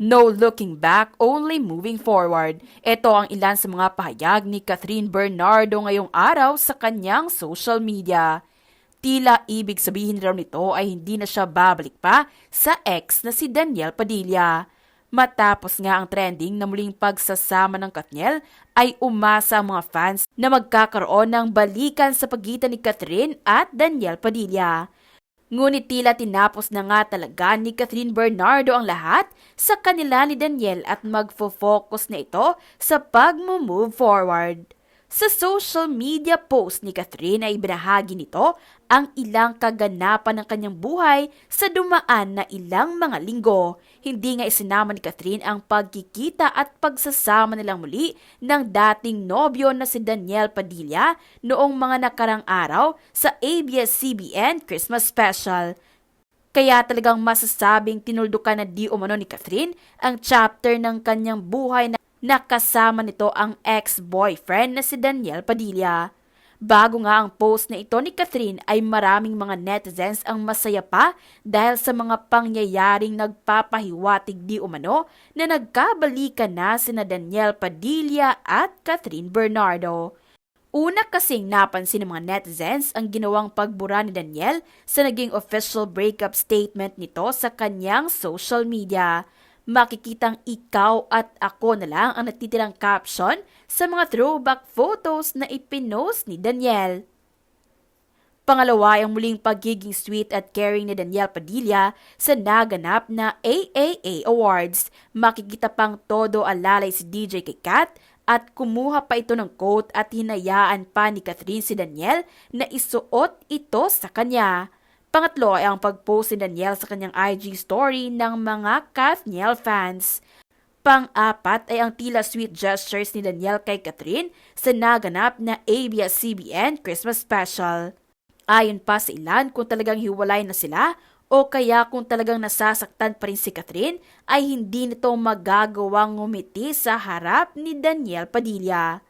No looking back, only moving forward. Ito ang ilan sa mga pahayag ni Catherine Bernardo ngayong araw sa kanyang social media. Tila ibig sabihin raw nito ay hindi na siya babalik pa sa ex na si Daniel Padilla. Matapos nga ang trending na muling pagsasama ng Katniel, ay umasa ang mga fans na magkakaroon ng balikan sa pagitan ni Catherine at Daniel Padilla. Ngunit tila tinapos na nga talaga ni Catherine Bernardo ang lahat sa kanila ni Daniel at magfo-focus na ito sa pag-move forward. Sa social media post ni Catherine ay binahagi nito ang ilang kaganapan ng kanyang buhay sa dumaan na ilang mga linggo. Hindi nga isinama ni Catherine ang pagkikita at pagsasama nilang muli ng dating nobyo na si Daniel Padilla noong mga nakarang araw sa ABS-CBN Christmas Special. Kaya talagang masasabing tinuldukan na di umano ni Catherine ang chapter ng kanyang buhay na nakasama nito ang ex-boyfriend na si Daniel Padilla. Bago nga ang post na ito ni Catherine ay maraming mga netizens ang masaya pa dahil sa mga pangyayaring nagpapahiwatig di umano na nagkabalikan na sina Daniel Padilla at Catherine Bernardo. Una kasing napansin ng mga netizens ang ginawang pagbura ni Daniel sa naging official breakup statement nito sa kanyang social media makikitang ikaw at ako na lang ang natitirang caption sa mga throwback photos na ipinost ni Daniel. Pangalawa ang muling pagiging sweet at caring ni Daniel Padilla sa naganap na AAA Awards. Makikita pang todo alalay si DJ kay Kat at kumuha pa ito ng quote at hinayaan pa ni Catherine si Daniel na isuot ito sa kanya. Pangatlo ay ang pag-post ni Daniel sa kanyang IG story ng mga Kathniel fans. Pang-apat ay ang tila sweet gestures ni Daniel kay Catherine sa naganap na ABS-CBN Christmas Special. Ayon pa sa ilan kung talagang hiwalay na sila o kaya kung talagang nasasaktan pa rin si Catherine ay hindi nito magagawang ngumiti sa harap ni Daniel Padilla.